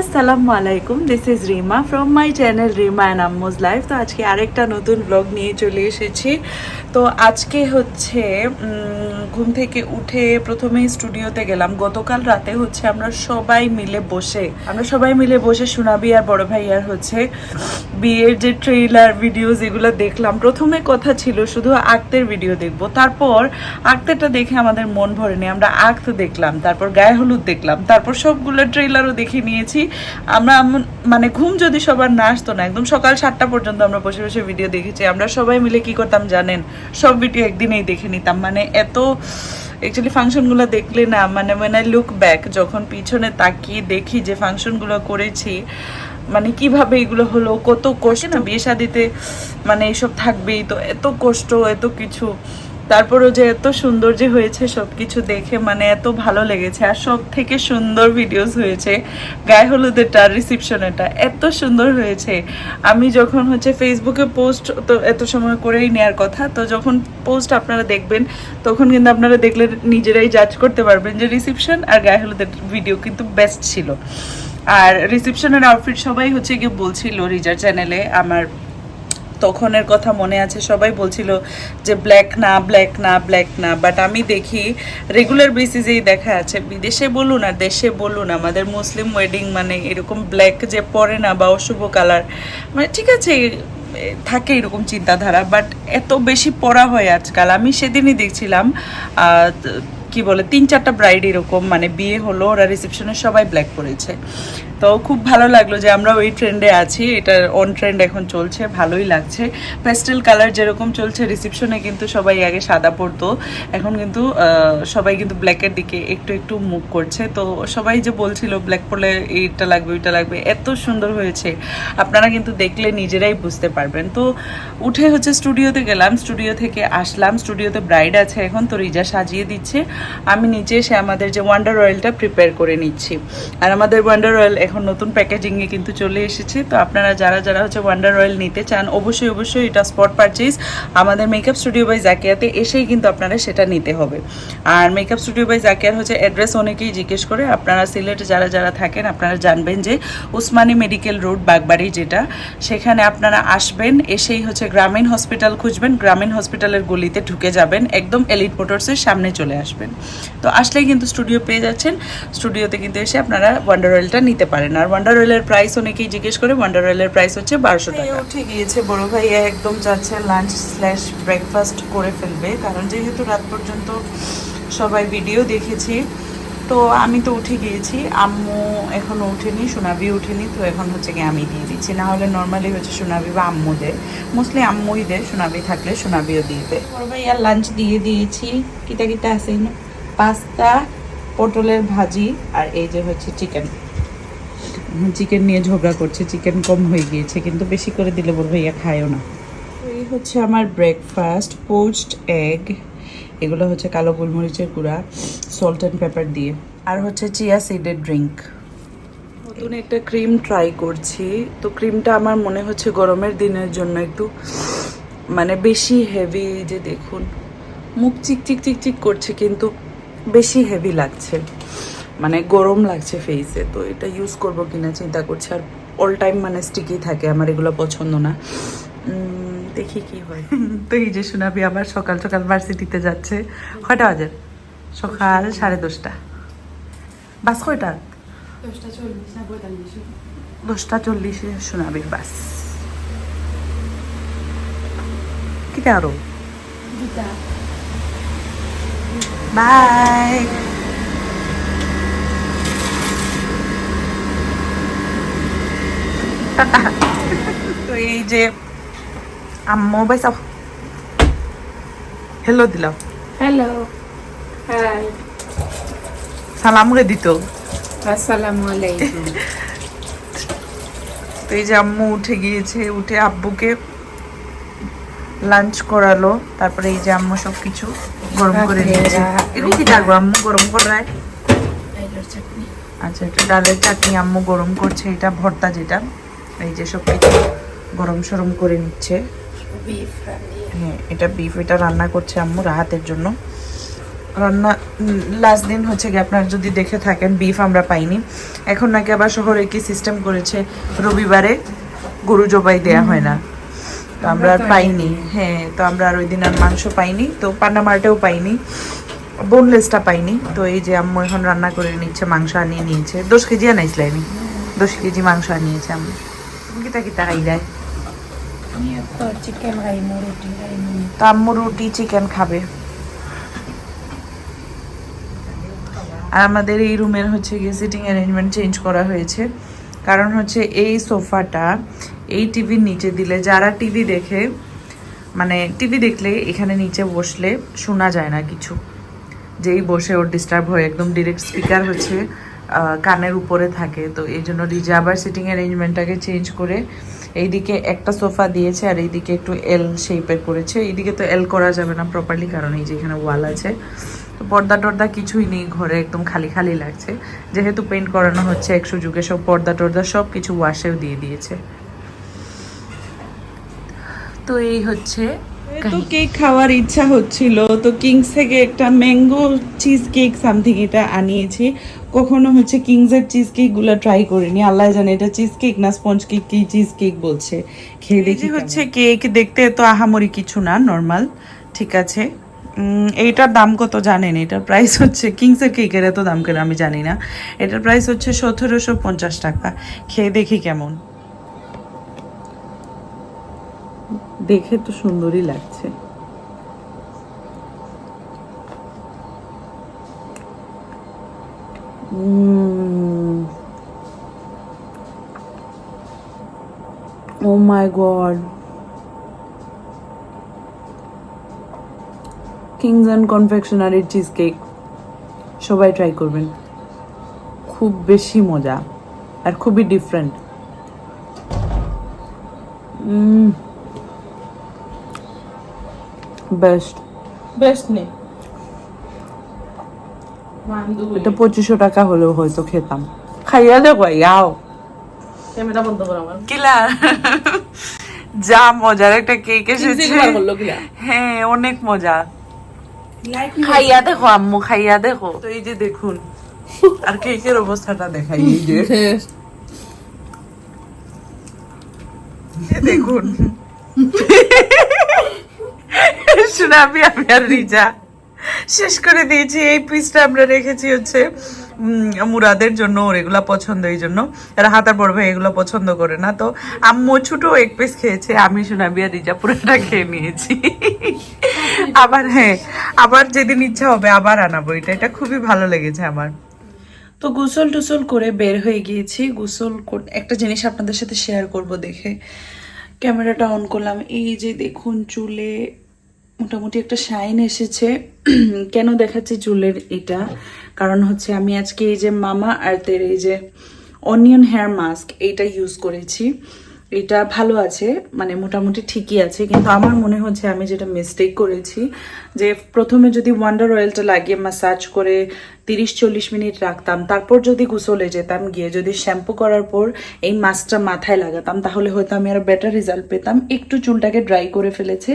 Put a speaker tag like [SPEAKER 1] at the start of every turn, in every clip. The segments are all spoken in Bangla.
[SPEAKER 1] আসসালামু আলাইকুম this is Rima from my channel Rima and Ammu's life তো আজকে আরেকটা নতুন ব্লগ নিয়ে চলে এসেছি। তো আজকে হচ্ছে ঘুম থেকে উঠে প্রথমেই স্টুডিওতে গেলাম। গতকাল রাতে হচ্ছে আমরা সবাই মিলে বসে, আমরা সবাই মিলে বসে শোনাবি আর বড় ভাই আর হচ্ছে বিয়ের যে ট্রেলার ভিডিও যেগুলো দেখলাম। প্রথমে কথা ছিল শুধু আক্তের ভিডিও দেখব। তারপর আক্তেরটা দেখে আমাদের মন ভরেনি আমরা আক্ত দেখলাম, তারপর গায়ে হলুদ দেখলাম, তারপর সবগুলো ট্রেলারও দেখে নিয়েছি। আমরা মানে ঘুম যদি সবার না আসতো না, একদম সকাল সাতটা পর্যন্ত আমরা বসে বসে ভিডিও দেখেছি। আমরা সবাই মিলে কি করতাম জানেন? সব ভিডিও একদিনেই দেখে নিতাম। মানে এত অ্যাকচুয়ালি ফাংশনগুলো দেখলে না মানে মেন আই লুক ব্যাক যখন পিছনে তাকিয়ে দেখি যে ফাংশনগুলো করেছি মানে কীভাবে এগুলো হলো কত কষ্ট না বিয়ে শাদিতে মানে এইসব থাকবেই তো এত কষ্ট এত কিছু। তারপরও যে এত সুন্দর যে হয়েছে সব কিছু দেখে মানে এত ভালো লেগেছে। আর সব থেকে সুন্দর ভিডিওস হয়েছে গায়ে হলুদেরটা রিসিপশনেরটা এত সুন্দর হয়েছে। আমি যখন হচ্ছে ফেসবুকে পোস্ট তো এত সময় করেই নেওয়ার কথা, তো যখন পোস্ট আপনারা দেখবেন, তখন কিন্তু আপনারা দেখলে নিজেরাই জাজ করতে পারবেন যে রিসিপশন আর গায়ে হলুদের ভিডিও কিন্তু বেস্ট ছিল। আর রিসিপশনের আউটফিট সবাই হচ্ছে গিয়ে বলছিল রিজার চ্যানেলে আমার তখনের কথা মনে আছে, সবাই বলছিল যে ব্ল্যাক না ব্ল্যাক না ব্ল্যাক না বাট আমি দেখি রেগুলার বেসিসেই দেখা আছে। বিদেশে বলুন আর দেশে বলুন, আমাদের মুসলিম ওয়েডিং মানে এরকম ব্ল্যাক যে পরে না বা অশুভ কালার মানে ঠিক আছে থাকে এরকম চিন্তাধারা বাট এত বেশি পড়া হয় আজকাল। আমি সেদিনই দেখছিলাম কি বলে, তিন চারটা ব্রাইড এরকম মানে বিয়ে হলো, ওরা রিসেপশনে সবাই ব্ল্যাক পরেছে। তো খুব ভালো লাগল যে আমরা ওই ট্রেন্ডে আছি, এটা অন ট্রেন্ড এখন চলছে, ভালোই লাগছে। পেস্টেল কালার যেরকম চলছে রিসেপশনে কিন্তু সবাই আগে সাদা পরতো, এখন কিন্তু সবাই কিন্তু ব্ল্যাকের দিকে একটু একটু মুভ করছে। তো সবাই যে বলছিল ব্ল্যাক পরলে এইটা লাগবে, ওইটা লাগবে এত সুন্দর হয়েছে। আপনারা কিন্তু দেখলে নিজেরাই বুঝতে পারবেন। তো উঠে হচ্ছে স্টুডিওতে গেলাম স্টুডিও থেকে আসলাম স্টুডিওতে ব্রাইড আছে এখন, তো রিজা সাজিয়ে দিচ্ছে। আমি নিজে এসে আমাদের যে ওয়ান্ডার অয়েলটা প্রিপেয়ার করে নিচ্ছি। আর আমাদের ওয়ান্ডার অয়েল এখন নতুন প্যাকেজিংয়ে কিন্তু চলে এসেছে। তো আপনারা যারা যারা হচ্ছে ওয়ান্ডার অয়েল নিতে চান, অবশ্যই অবশ্যই এটা স্পট পারচেজ আমাদের মেকআপ স্টুডিও বাই জাকিয়াতে এসেই কিন্তু আপনারা সেটা নিতে হবে। আর মেকআপ স্টুডিও বাই জাকিয়ার হচ্ছে অ্যাড্রেস অনেকেই জিজ্ঞেস করে। আপনারা সিলেটে যারা যারা থাকেন, আপনারা জানবেন যে উসমানী মেডিকেল রোড, বাগবাড়ি যেটা, সেখানে আপনারা আসবেন, এসেই হচ্ছে গ্রামীণ হসপিটাল খুঁজবেন। গ্রামীণ হসপিটালের গলিতে ঢুকে যাবেন। একদম এলিট মোটরসের সামনে চলে আসবেন। তো আসলে কিন্তু স্টুডিও পেয়ে যাচ্ছেন। স্টুডিওতে কিন্তু এসে আপনারা ওয়ান্ডার অয়েলটা নিতে পারেন। আর ওয়ান্ডার অয়েলের প্রাইস অনেকেই জিজ্ঞেস করে ওয়ান্ডার অয়েলের প্রাইস হচ্ছে বারোশো টাকা। উঠে গিয়েছে বড় ভাই একদম যাচ্ছে লাঞ্চ স্ল্যাশ ব্রেকফাস্ট করে ফেলবে। কারণ যেহেতু রাত পর্যন্ত সবাই ভিডিও দেখেছি তো আমি তো উঠে গিয়েছি, আম্মু এখনও উঠেনি সোনাবি উঠেনি তো এখন হচ্ছে কি আমি দিয়ে দিচ্ছি। না হলে নর্মালি হচ্ছে সোনাবি বা আম্মু দেয় মোস্টলি আম্মুই দেয় সোনাবি থাকলে সোনাবিও দিয়ে দেয়। বড় ভাইয়া লাঞ্চ দিয়ে দিয়েছি। কিটা কিটা আছে পাস্তা, পটলের ভাজি আর এই যে হচ্ছে চিকেন চিকেন নিয়ে ঝগড়া করছে চিকেন কম হয়ে গিয়েছে, কিন্তু বেশি করে দিলে বলব ইয়া খায়ও না। এই হচ্ছে আমার ব্রেকফাস্ট পোস্ট এগ এগুলো হচ্ছে কালো গোলমরিচের গুঁড়া সল্ট অ্যান্ড পেপার দিয়ে। আর হচ্ছে চিয়া সিডের ড্রিঙ্ক নতুন একটা ক্রিম ট্রাই করছি। তো ক্রিমটা আমার মনে হচ্ছে গরমের দিনের জন্য একটু মানে বেশি হেভি যে দেখুন, মুখ চিক চিক চিক চিক করছে কিন্তু বেশি হেভি লাগছে। মানে গরম লাগছে ফেসে তো এটা ইউজ করব কিনা চিন্তা করছি। আর অল টাইম মানে স্টিকি থাকে, আমার এগুলো পছন্দ না। দেখি কি হয়। তো এই যে শোনাবি আবার সকাল সকাল ভার্সিটিতে যাচ্ছে। কয়টা বাজে? সকাল সাড়ে দশটা। বাস কয়টা?
[SPEAKER 2] দশটা চল্লিশ না
[SPEAKER 1] দশটা চল্লিশে শোনাবি বাস। কিটা
[SPEAKER 2] আরও?
[SPEAKER 1] বাই। তো এই যে আম্মু বাই চাও হ্যালো দিলাম।
[SPEAKER 2] হ্যালো হাই
[SPEAKER 1] সালাম রে দিত।
[SPEAKER 2] আসসালামু আলাইকুম।
[SPEAKER 1] তো এই যে আম্মু উঠে গিয়েছে উঠে আব্বুকে লাঞ্চ করালো তারপরে এই যে আম্মু সব কিছু গরম করে দিয়েছে এরকম কি থাকব আম্মু গরম করায়
[SPEAKER 2] চাটনি।
[SPEAKER 1] আচ্ছা এটা ডালের চাটনি আম্মু গরম করছে এটা ভর্তা যেটা। এই যে সব কিছু গরম সরম করে নিচ্ছে।
[SPEAKER 2] বিফ
[SPEAKER 1] হ্যাঁ এটা বিফ এটা রান্না করছে আম্মু রাহাতের জন্য। রান্না লাস্ট দিন হচ্ছে কি আপনার যদি দেখে থাকেন বিফ আমরা পাইনি। এখন নাকি আবার শহরে কি সিস্টেম করেছে রবিবারে গরু জবাই দেয়া হয় না। তো আমরা আর পাইনি। হ্যাঁ তো আমরা আর ওই দিন আর মাংস পাইনি। তো পান্না মার্টেও পাইনি। বোনলেসটা পাইনি। তো এই যে আম্মু এখন রান্না করে নিচ্ছে মাংস আনিয়ে নিয়েছে। দশ কেজি আনাইছিলাম দশ কেজি মাংস আনিয়েছে আম্মু। কিতা কিতা খাই দেয়
[SPEAKER 2] রুটি
[SPEAKER 1] চিকেন খাবে। আমাদের এই রুমের হচ্ছে গিয়ে সিটিং অ্যারেঞ্জমেন্ট চেঞ্জ করা হয়েছে। কারণ হচ্ছে এই সোফাটা, এই টিভির নিচে দিলে যারা টিভি দেখে মানে টিভি দেখলে এখানে নিচে বসলে শোনা যায় না কিছু। যেই বসে ওর ডিস্টার্ব হয়, একদম ডিরেক্ট স্পিকার হচ্ছে কানের উপরে থাকে। তো এই জন্য আবার সিটিং অ্যারেঞ্জমেন্টটাকে চেঞ্জ করে এইদিকে একটা সোফা দিয়েছে আর এইদিকে একটু এল শেপের করেছে। এইদিকে তো এল করা যাবে না প্রপারলি কারণ এই যে এখানে ওয়াল আছে। তো পর্দা টর্দা কিছুই নেই, ঘরে একদম খালি খালি লাগছে। যেহেতু পেন্ট করানো হচ্ছে একশো যুগে সব পর্দা টর্দা সব কিছু ওয়াশেও দিয়ে দিয়েছে। তো এই হচ্ছে তো কেক খাওয়ার ইচ্ছা হচ্ছিল তো কিংস থেকে একটা ম্যাঙ্গো চিজ কেক সামথিং এটা আনিয়েছি। কখনো হচ্ছে কিংসের চিজ কেকগুলো ট্রাই করিনি। আল্লাহ জানে এটা চিজ কেক না স্পঞ্জ কেক কি চিজ কেক বলছে। খেয়ে দেখি হচ্ছে কেক দেখতে তো আহামরি কিছু না নর্মাল ঠিক আছে। এইটার দাম কত জানেন? এটার প্রাইস হচ্ছে কিংসের কেকের এত দাম কেন আমি জানি না। এটার প্রাইস হচ্ছে সতেরোশো পঞ্চাশ টাকা। খেয়ে দেখি কেমন। দেখে তো সুন্দরই লাগছে। Oh my god Kings and কনফেকশনারির চিজ কেক সবাই ট্রাই করবেন। খুব বেশি মজা, আর খুবই ডিফারেন্ট বেস্ট
[SPEAKER 2] বেস্ট নেই।
[SPEAKER 1] এটা পঁচিশশো টাকা হলেও হয়তো খেতাম। খাইয়া দেখো ইয়াও।
[SPEAKER 2] ক্যামেরা বন্ধ কর আমার।
[SPEAKER 1] কিলা? যা মজার একটা কেক এসেছে।
[SPEAKER 2] বার করল কিলা
[SPEAKER 1] হ্যাঁ অনেক মজা।
[SPEAKER 2] লাইক
[SPEAKER 1] খাইয়া দেখো আম্মু খাইয়া দেখো। তো এই যে দেখুন আর কেকের অবস্থাটা দেখাই এই যে। দেখুন। শোনাবি, আমি আর রিজা। শেষ করে দিয়েছি, এই পিসটা আমরা রেখেছি হচ্ছে মুরাদের জন্য, ওর এগুলা পছন্দ এই জন্য। এরা হাতার ভাই এগুলো পছন্দ করে না। তো আম্মু ছোট এক পিস খেয়েছে, আমি শোনাবি আর রিজা পুরোটা খেয়ে নিয়েছি। আবার হ্যাঁ আবার যেদিন ইচ্ছা হবে আবার আনাবো। এটা এটা খুবই ভালো লেগেছে আমার। তো গোসল টুসল করে বের হয়ে গিয়েছি। গোসল একটা জিনিস আপনাদের সাথে শেয়ার করব দেখে। ক্যামেরাটা অন করলাম। এই যে দেখুন, চুলে মোটামুটি একটা শাইন এসেছে। কেন দেখাচ্ছি চুলের এটা? কারণ হচ্ছে আমি আজকে এই যে মামা আর্থের এই যে অনিয়ন হেয়ার মাস্ক এইটা ইউজ করেছি। এটা ভালো আছে মানে মোটামুটি ঠিকই আছে। কিন্তু আমার মনে হচ্ছে আমি যেটা মিস্টেক করেছি, যে প্রথমে যদি ওয়ান্ডার অয়েলটা লাগিয়ে মাসাজ করে তিরিশ চল্লিশ মিনিট রাখতাম। তারপর যদি গোসলে যেতাম, গিয়ে যদি শ্যাম্পু করার পর এই মাস্কটা মাথায় লাগাতাম, তাহলে হয়তো আমি আরও বেটার রেজাল্ট পেতাম। একটু চুলটাকে ড্রাই করে ফেলেছে,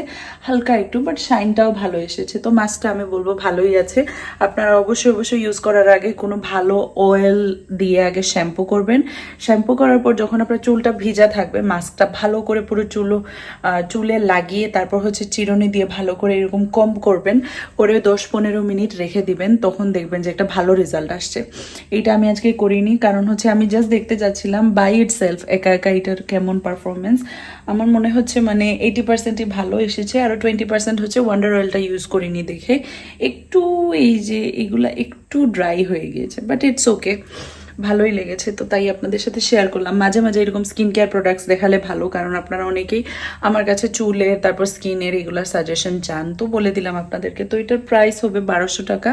[SPEAKER 1] হালকা একটু বাট শাইনটাও ভালো এসেছে। তো মাস্কটা আমি বলব ভালোই আছে। আপনারা অবশ্যই অবশ্যই ইউজ করার আগে কোনো ভালো অয়েল দিয়ে আগে শ্যাম্পু করবেন। শ্যাম্পু করার পর যখন আপনার চুলটা ভিজা থাকবে মাস্কটা ভালো করে পুরো চুলো চুলে লাগিয়ে তারপর হচ্ছে চিরুনি দিয়ে ভালো করে এরকম কম করবেন, করে দশ পনেরো মিনিট রেখে দিবেন, তখন দেখবেন যে একটা ভালো রেজাল্ট আসছে। এটা আমি আজকে করিনি, কারণ হচ্ছে আমি জাস্ট দেখতে যাচ্ছিলাম বাই ইট সেলফ একা একা এটার কেমন পারফরমেন্স আমার মনে হচ্ছে মানে এইটি পার্সেন্টই ভালো এসেছে আরও টোয়েন্টি পার্সেন্ট হচ্ছে ওয়ান্ডার অয়েলটা ইউজ করিনি দেখে। একটু এই যে এগুলা একটু ড্রাই হয়ে গিয়েছে বাট ইটস ওকে ভালোই লেগেছে, তো তাই আপনাদের সাথে শেয়ার করলাম। মাঝে মাঝে এরকম স্কিন কেয়ার প্রোডাক্টস দেখালে ভালো, কারণ আপনারা অনেকেই আমার কাছে চুলে, তারপর স্কিনের এগুলার সাজেশন চান, তো বলে দিলাম আপনাদেরকে। তো এটার প্রাইস হবে বারোশো টাকা।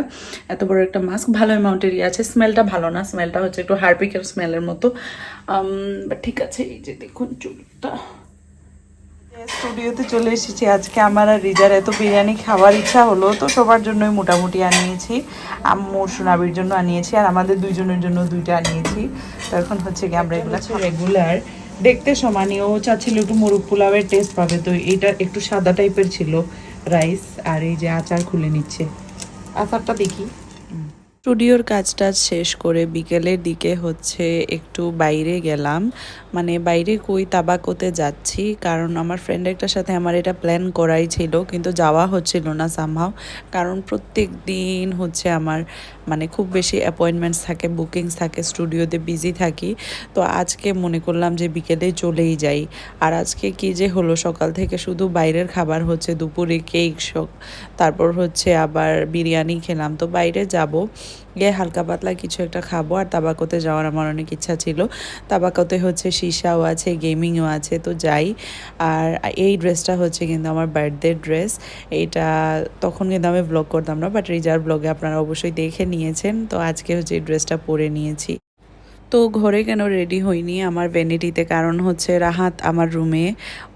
[SPEAKER 1] এত বড় একটা মাস্ক ভালো অ্যামাউন্টেরই আছে। স্মেলটা ভালো না স্মেলটা হচ্ছে একটু হারপিকের স্মেলের মতো। বাট ঠিক আছে, এই যে দেখুন চুলটা। স্টুডিওতে চলে এসেছি। আজকে আমার আর রিজার এত বিরিয়ানি খাওয়ার ইচ্ছা হলো তো সবার জন্যই মোটামুটি আনিয়েছি। আম্মু সোনাবির জন্য আনিয়েছি আর আমাদের দুইজনের জন্য দুইটা আনিয়েছি। তো এখন হচ্ছে কি আমরা এগুলো রেগুলার দেখতে সমানই ও চাচ্ছিল একটু মুরগ পোলাওয়ের টেস্ট পাবে তো এটা একটু সাদা টাইপের ছিল রাইস আর এই যে আচার খুলে নিচ্ছে।
[SPEAKER 2] আচারটা দেখি।
[SPEAKER 1] স্টুডিওর কাজটা শেষ করে বিকেলের দিকে হচ্ছে একটু বাইরে গেলাম। মানে বাইরে কই তাবাকোতে যাচ্ছি, কারণ আমার ফ্রেন্ড একটার সাথে আমার এটা প্ল্যান করাই ছিল, কিন্তু যাওয়া হচ্ছিল না সামহাও কারণ প্রত্যেক দিন হচ্ছে আমার মানে খুব বেশি অ্যাপয়েন্টমেন্টস থাকে বুকিংস থাকে স্টুডিওতে বিজি থাকি, তো আজকে মনে করলাম যে বিকেলে চলেই যাই। আর আজকে কি যে হলো, সকাল থেকে শুধু বাইরের খাবার হচ্ছে, দুপুরে কেক শক তারপর হচ্ছে আবার বিরিয়ানি খেলাম, তো বাইরে যাব। গিয়ে হালকা পাতলা কিছু একটা খাব। আর তাবাকোতে যাওয়ার আমার অনেক ইচ্ছা ছিল। তাবাকোতে হচ্ছে সীসাও আছে, গেমিংও আছে, তো যাই। আর এই ড্রেসটা হচ্ছে কিন্তু আমার বার্থডে ড্রেস। এইটা তখন কিন্তু আমি ব্লগ করতাম না বাট রিজার্ভ ব্লগে আপনারা অবশ্যই দেখে নিয়েছেন। তো আজকে হচ্ছে এই ড্রেসটা পরে নিয়েছি। তো ঘরে কেন রেডি হইনি আমার ভ্যানিটিতে কারণ হচ্ছে রাহাত আমার রুমে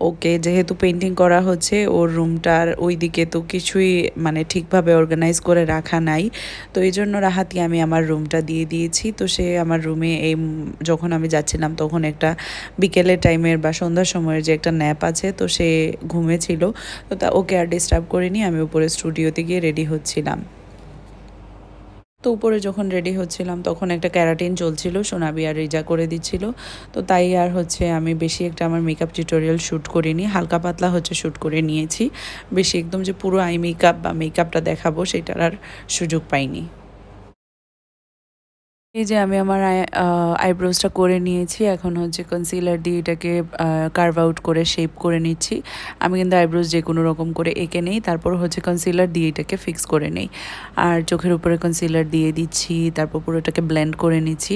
[SPEAKER 1] ওকে যেহেতু পেন্টিং করা হচ্ছে, ওর রুমটার ওই দিকে তো কিছুই মানে ঠিকভাবে অর্গানাইজ করে রাখা নাই। তো এই জন্য রাহাতকে আমি আমার রুমটা দিয়ে দিয়েছি। তো সে আমার রুমে এই যখন আমি যাচ্ছিলাম তখন একটা বিকেলের টাইমের বা সন্ধ্যার সময়ের যে একটা ন্যাপ আছে, তো সে ঘুমেছিল তো তা ওকে আর ডিস্টার্ব করিনি, আমি উপরে স্টুডিওতে গিয়ে রেডি হচ্ছিলাম। তো উপরে যখন রেডি হচ্ছিলাম, তখন একটা ক্যারাটিন চলছিল, সোনাবি আর রিজা করে দিচ্ছিল। তো তাই আর হচ্ছে আমি বেশি একটা আমার মেকআপ টিউটোরিয়াল শ্যুট করিনি, হালকা পাতলা হচ্ছে শ্যুট করে নিয়েছি। বেশি একদম যে পুরো আই মেকআপ বা মেকআপটা দেখাবো, সেটার আর সুযোগ পাইনি। এই যে আমি আমার আইব্রোজটা করে নিয়েছি, এখন হচ্ছে কনসিলার দিয়ে এটাকে কার্ভ আউট করে শেপ করে নিচ্ছি। আমি কিন্তু আইব্রোজ যে কোনো রকম করে এঁকে নেই, তারপর হচ্ছে কনসিলার দিয়ে এটাকে ফিক্স করে নেই। আর চোখের উপরে কনসিলার দিয়ে দিচ্ছি, তারপর পুরোটাকে ব্লেন্ড করে নিচ্ছি।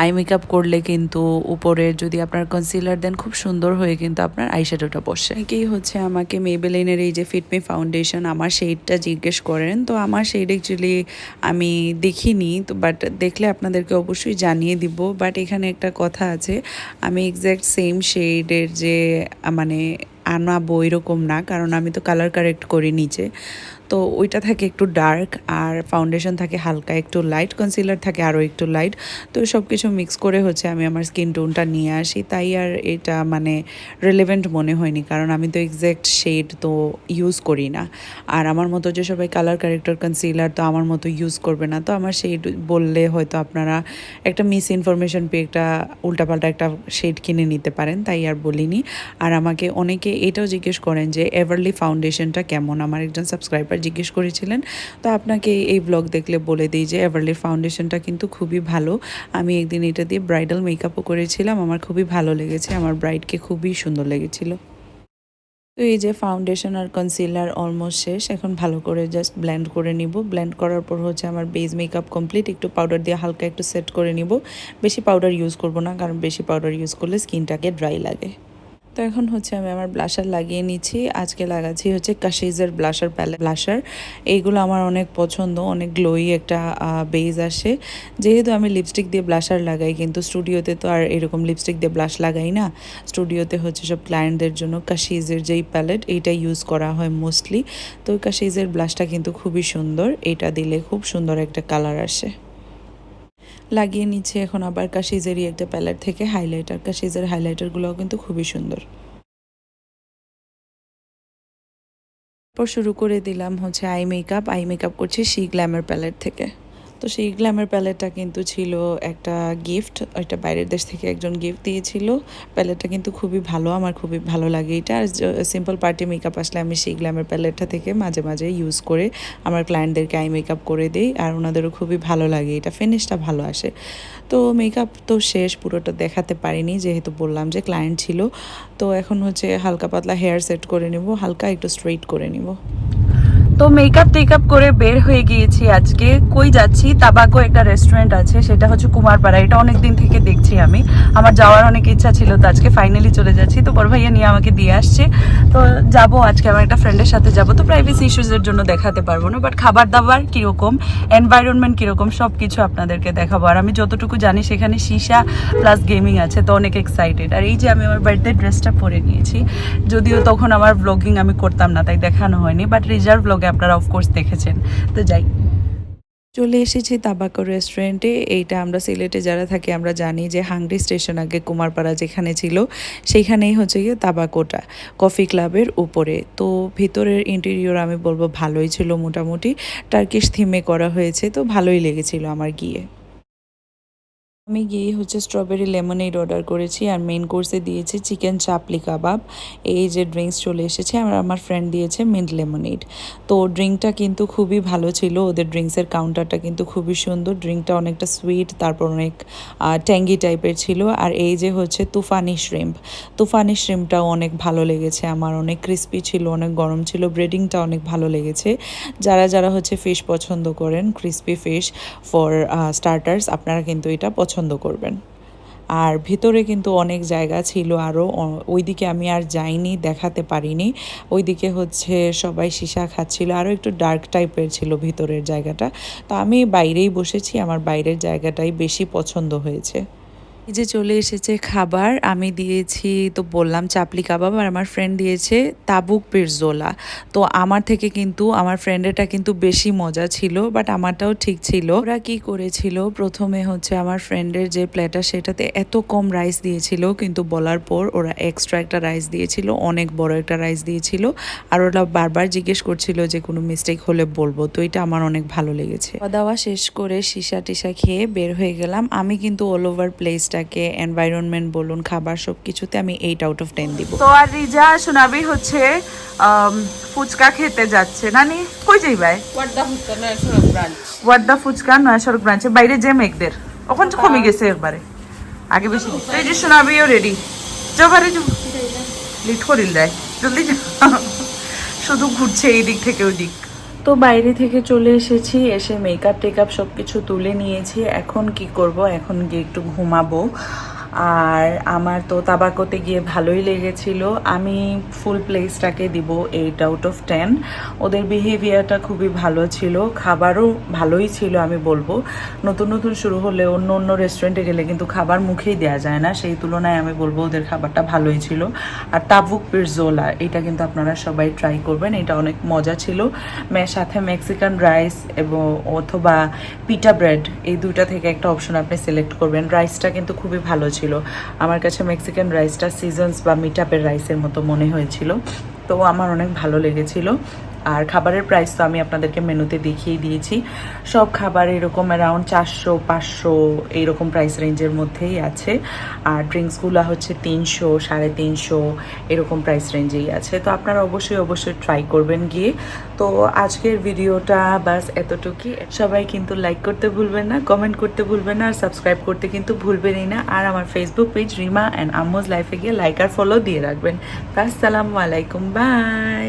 [SPEAKER 1] আই মেকআপ করলে কিন্তু উপরে যদি আপনার কনসিলার দেন, খুব সুন্দর হয়ে কিন্তু আপনার আইশ্যাডোটা বসে। অনেকেই হচ্ছে আমাকে মেবেলিনের এই যে ফিটমি ফাউন্ডেশন আমার শেডটা জিজ্ঞেস করেন। তো আমার শেড অ্যাকচুয়ালি আমি দেখিনি, তো বাট দেখলে আপনাদেরকে অবশ্যই জানিয়ে দিব বাট এখানে একটা কথা আছে, আমি এক্স্যাক্ট সেম শেডের যে মানে আনাবো এরকম না, কারণ আমি তো কালার কারেক্ট করি নিচে। তো ওইটা থাকে একটু ডার্ক আর ফাউন্ডেশন থাকে হালকা, একটু লাইট কনসিলার থাকে আরও একটু লাইট তো সব কিছু মিক্স করে হচ্ছে আমি আমার স্কিন টোনটা নিয়ে আসি। তাই আর এটা মানে রিলেভেন্ট মনে হয়নি, কারণ আমি তো এক্স্যাক্ট শেড তো ইউজ করি না। আর আমার মতো যে সবাই কালার ক্যারেক্টার কনসিলার তো আমার মতো ইউজ করবে না। তো আমার শেড বললে হয়তো আপনারা একটা মিস ইনফরমেশন পেয়ে একটা উল্টাপাল্টা একটা শেড কিনে নিতে পারেন, তাই আর বলিনি। আর আমাকে অনেকে এটাও জিজ্ঞেস করেন যে এভারলি ফাউন্ডেশনটা কেমন? আমার একজন সাবস্ক্রাইবার জিজ্ঞেস করেছিলেন। তো আপনাকে এই ব্লগ দেখলে বলে দিই যে এভারলির ফাউন্ডেশনটা কিন্তু খুবই ভালো। আমি একদিন এটা দিয়ে ব্রাইডাল মেকআপও করেছিলাম। আমার খুবই ভালো লেগেছে। আমার ব্রাইডকে খুবই সুন্দর লেগেছিল। তো এই যে ফাউন্ডেশন আর কনসিলার অলমোস্ট শেষ। এখন ভালো করে জাস্ট ব্ল্যান্ড করে নিব। ব্ল্যান্ড করার পর হচ্ছে আমার বেস মেকআপ কমপ্লিট একটু পাউডার দিয়ে হালকা একটু সেট করে নিব। বেশি পাউডার ইউজ করব না, কারণ বেশি পাউডার ইউজ করলে স্কিনটাকে ড্রাই লাগে। তো এখন হচ্ছে আমি আমার ব্লাশার লাগিয়ে নিচ্ছি। আজকে লাগাচ্ছি হচ্ছে কাশিজের ব্লাশার প্যালে ব্লাশার এইগুলো আমার অনেক পছন্দ, অনেক গ্লোই একটা বেজ আসে। যেহেতু আমি লিপস্টিক দিয়ে ব্লাশার লাগাই, কিন্তু স্টুডিওতে তো আর এরকম লিপস্টিক দিয়ে ব্লাশ লাগাই না। স্টুডিওতে হচ্ছে সব ক্লায়েন্টদের জন্য কাশিজের যেই প্যালেট এইটা ইউজ করা হয় মোস্টলি তো কাশিজের ব্লাশটা কিন্তু খুবই সুন্দর। এটা দিলে খুব সুন্দর একটা কালার আসে। লাগিয়ে নিচ্ছে। এখন আবার কাশিজেরই একটা প্যালেট থেকে হাইলাইটার কাশিজের হাইলাইটারগুলোও কিন্তু খুবই সুন্দর। পর শুরু করে দিলাম হচ্ছে আই মেকআপ আই মেকআপ করছি সি গ্ল্যামার প্যালেট থেকে। তো সেই গ্ল্যামার প্যালেটটা কিন্তু ছিল একটা গিফট ওইটা বাইরের দেশ থেকে একজন গিফট দিয়েছিল। প্যালেটটা কিন্তু খুবই ভালো, আমার খুবই ভালো লাগে এটা। আর সিম্পল পার্টি মেকআপ আসলে আমি সেই গ্ল্যামার প্যালেটটা থেকে মাঝে মাঝে ইউজ করে আমার ক্লায়েন্টদেরকে আই মেকআপ করে দিই, আর ওনাদেরও খুবই ভালো লাগে। এটা ফিনিশটা ভালো আসে। তো মেকআপ তো শেষ, পুরোটা দেখাতে পারিনি, যেহেতু বললাম যে ক্লায়েন্ট ছিল। তো এখন হচ্ছে হালকা পাতলা হেয়ার সেট করে নিব, হালকা একটু স্ট্রেইট করে নিব। তো মেকআপ টেকআপ করে বের হয়ে গিয়েছি আজকে। কই যাচ্ছি? তাবাকো একটা রেস্টুরেন্ট আছে, সেটা হচ্ছে কুমারপাড়া। এটা অনেক দিন থেকে দেখছি আমি। আমার যাওয়ার অনেক ইচ্ছা ছিল তো আজকে ফাইনালি চলে যাচ্ছি। তো বড় ভাইয়া নিয়ে আমাকে দিয়ে আসছে। তো যাব আজকে, আমার একটা ফ্রেন্ডের সাথে যাব। তো প্রাইভেসি ইস্যুজের জন্য দেখাতে পারব না বাট খাবার দাবার কীরকম এনভায়রনমেন্ট কীরকম সব কিছু আপনাদেরকে দেখাবো। আর আমি যতটুকু জানি, সেখানে সীসা প্লাস গেমিং আছে, তো অনেক এক্সাইটেড আর এই যে আমি আমার বার্থডে ড্রেসটা পরে নিয়েছি, যদিও তখন আমার ব্লগিং আমি করতাম না, তাই দেখানো হয়নি বাট রিজার্ভ ব্লগে আপনারা অফকোর্স দেখেছেন। তো যাই। চলে এসেছি তাবাকো রেস্টুরেন্টে এইটা আমরা সিলেটে যারা থাকি, আমরা জানি যে হাংরি স্টেশন আগে কুমারপাড়া যেখানে ছিল, সেইখানেই হচ্ছে গিয়ে তাবাকোটা কফি ক্লাবের উপরে। তো ভিতরের ইন্টেরিয়র আমি বলব ভালোই ছিল মোটামুটি। টার্কিশ থিমে করা হয়েছে, তো ভালোই লেগেছিল আমার গিয়ে। আমি গিয়ে হচ্ছে স্ট্রবেরি লেমনেড অর্ডার করেছি আর মেন কোর্সে দিয়েছি চিকেন চাপলি কাবাব এই যে ড্রিঙ্কস চলে এসেছে, আর আমার ফ্রেন্ড দিয়েছে মিন্ট লেমনেড তো ড্রিঙ্কটা কিন্তু খুবই ভালো ছিল, ওদের ড্রিঙ্কসের কাউন্টারটা কিন্তু খুবই সুন্দর। ড্রিঙ্কটা অনেকটা সুইট তারপর অনেক ট্যাঙ্গি টাইপের ছিল। আর এই যে হচ্ছে তুফানি শ্রিম্প তুফানি শ্রিম্পটাও অনেক ভালো লেগেছে আমার, অনেক ক্রিস্পি ছিল, অনেক গরম ছিল ব্রেডিংটা অনেক ভালো লেগেছে। যারা যারা হচ্ছে ফিশ পছন্দ করেন ক্রিস্পি ফিশ ফর স্টার্টার্স আপনারা কিন্তু এটা পছন্দ করবেন। আর ভিতরে কিন্তু অনেক জায়গা ছিল আরও ওইদিকে আমি আর যাইনি, দেখাতে পারিনি। ওইদিকে হচ্ছে সবাই সীসা খাচ্ছিল আরও একটু ডার্ক টাইপের ছিল ভিতরের জায়গাটা। তো আমি বাইরেই বসেছি, আমার বাইরের জায়গাটাই বেশি পছন্দ হয়েছে। এই যে চলে এসেছে খাবার, আমি দিয়েছি, তো বললাম চাপলি কাবাব আর আমার ফ্রেন্ড দিয়েছে তাবুক পিরজোলা। তো আমার থেকে কিন্তু, আমার ফ্রেন্ডেরটা কিন্তু বেশি মজা ছিল বাট আমারটাও ঠিক ছিল। ওরা কি করেছিল? প্রথমে হচ্ছে আমার ফ্রেন্ডের যে প্লেটার সেটাতে এত কম রাইস দিয়েছিল, কিন্তু বলার পর ওরা এক্সট্রা একটা রাইস দিয়েছিল, অনেক বড় একটা রাইস দিয়েছিল। আর ওরা বারবার জিজ্ঞেস করছিল যে কোনো মিস্টেক হলে বলব, তো এটা আমার অনেক ভালো লেগেছে। খাওয়া দাওয়া শেষ করে সিসা টিসা খেয়ে বের হয়ে গেলাম। আমি কিন্তু অল ওভার প্লেসটাকে এনভায়রনমেন্ট বলুন খাবার সব কিছুতে আমি এইট আউট অফ টেন দিব। তো আর রিজা সোনাবি হচ্ছে ফুচকা খেতে যাচ্ছে। নানি কই
[SPEAKER 2] ওয়ার্দা সড়ক ব্রাঞ্চ
[SPEAKER 1] ওয়াদ্দা ফুচকা নয়া সড়ক ব্রাঞ্চে বাইরে যে মেঘদের। ওখানে তো কমে গেছে একবারে। আগে বেশি। এই যে সোনাবিও রেডি যাও লিট করিল দেয় জলদি যা শুধু ঘুরছে এই দিক থেকে ওই দিক। তো বাইরে থেকে চলে এসেছি, এসে মেকআপ টেকআপ সব কিছু তুলে নিয়েছি। এখন কি করব? এখন গিয়ে একটু ঘুমাবো। আর আমার তো তাবাকোতে গিয়ে ভালোই লেগেছিল। আমি ফুল প্লেসটাকে দিব এইট আউট অফ টেন ওদের বিহেভিয়ারটা খুবই ভালো ছিল। খাবারও ভালোই ছিল, আমি বলব। নতুন নতুন শুরু হলে অন্য অন্য রেস্টুরেন্টে গেলে কিন্তু খাবার মুখেই দেওয়া যায় না। সেই তুলনায় আমি বলব ওদের খাবারটা ভালোই ছিল। আর তাবুক পিরজোলা, এটা কিন্তু আপনারা সবাই ট্রাই করবেন। এটা অনেক মজা ছিল। সাথে মেক্সিকান রাইস এবং অথবা পিটা ব্রেড এই দুইটা থেকে একটা অপশন আপনি সিলেক্ট করবেন। রাইসটা কিন্তু খুবই ভালো ছিল। আমার কাছে মেক্সিকান রাইসটা সিজনস বা মিটাপের রাইসের মতো মনে হয়েছিল। তো আমার অনেক ভালো লেগেছিল। আর খাবারের প্রাইস তো আমি আপনাদেরকে মেনুতে দেখিয়ে দিয়েছি। সব খাবার এরকম অ্যারাউন্ড চারশো, পাঁচশো এইরকম প্রাইস রেঞ্জের মধ্যেই আছে। আর ড্রিঙ্কসগুলো হচ্ছে তিনশো, সাড়ে তিনশো এরকম প্রাইস রেঞ্জেই আছে। তো আপনারা অবশ্যই অবশ্যই ট্রাই করবেন গিয়ে। তো আজকের ভিডিওটা বাস এতটুকুই। সবাই কিন্তু লাইক করতে ভুলবেন না কমেন্ট করতে ভুলবেন না, আর সাবস্ক্রাইব করতে কিন্তু ভুলবেনই না। আর আমার Facebook page Rima and Ammu's লাইফে গিয়ে লাইক আর ফলো দিয়ে রাখবেন। আসসালামু আলাইকুম বাই